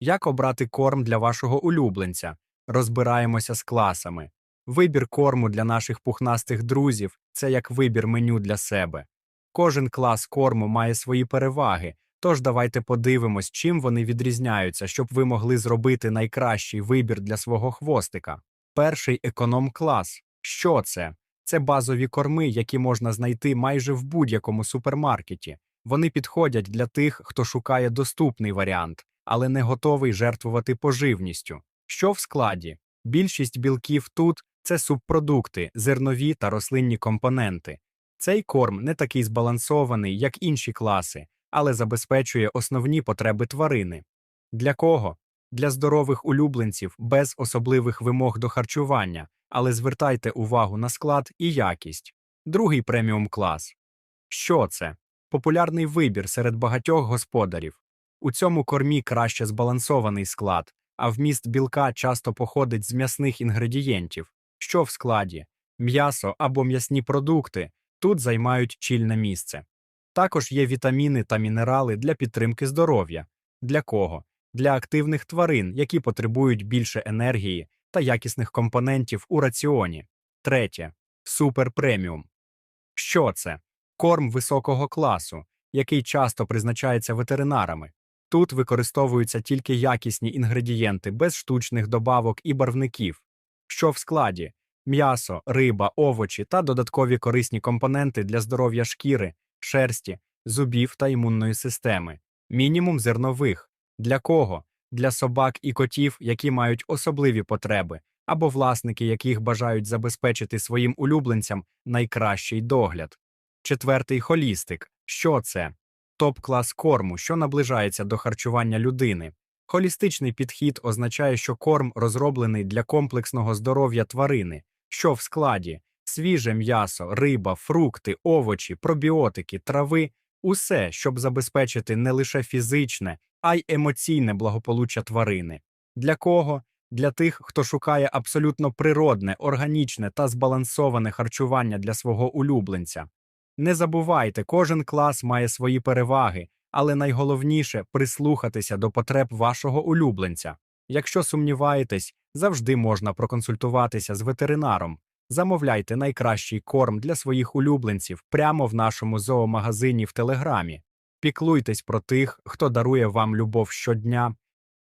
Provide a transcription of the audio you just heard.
Як обрати корм для вашого улюбленця? Розбираємося з класами. Вибір корму для наших пухнастих друзів це як вибір меню для себе. Кожен клас корму має свої переваги, тож давайте подивимось, чим вони відрізняються, щоб ви могли зробити найкращий вибір для свого хвостика. Перший економ-клас. Що це? Це базові корми, які можна знайти майже в будь-якому супермаркеті. Вони підходять для тих, хто шукає доступний варіант, але не готовий жертвувати поживністю. Що в складі? Більшість білків тут це субпродукти, зернові та рослинні компоненти. Цей корм не такий збалансований, як інші класи, але забезпечує основні потреби тварини. Для кого? Для здорових улюбленців без особливих вимог до харчування, але звертайте увагу на склад і якість. Другий преміум клас. Що це? Популярний вибір серед багатьох господарів. У цьому кормі краще збалансований склад, а вміст білка часто походить з м'ясних інгредієнтів. Що в складі? М'ясо або м'ясні продукти тут займають чільне місце. Також є вітаміни та мінерали для підтримки здоров'я. Для кого? Для активних тварин, які потребують більше енергії та якісних компонентів у раціоні. Третє супер преміум. Що це? Корм високого класу, який часто призначається ветеринарами. Тут використовуються тільки якісні інгредієнти без штучних добавок і барвників. Що в складі? М'ясо, риба, овочі та додаткові корисні компоненти для здоров'я шкіри, шерсті, зубів та імунної системи. Мінімум зернових. Для кого? Для собак і котів, які мають особливі потреби, або власники, яких бажають забезпечити своїм улюбленцям найкращий догляд. Четвертий холістик. Що це? Топ-клас корму, що наближається до харчування людини. Холістичний підхід означає, що корм розроблений для комплексного здоров'я тварини, що в складі свіже м'ясо, риба, фрукти, овочі, пробіотики, трави усе, щоб забезпечити не лише фізичне, а й емоційне благополуччя тварини. Для кого? Для тих, хто шукає абсолютно природне, органічне та збалансоване харчування для свого улюбленця. Не забувайте, кожен клас має свої переваги, але найголовніше прислухатися до потреб вашого улюбленця. Якщо сумніваєтесь, завжди можна проконсультуватися з ветеринаром. Замовляйте найкращий корм для своїх улюбленців прямо в нашому зоомагазині в Телеграмі. Піклуйтесь про тих, хто дарує вам любов щодня,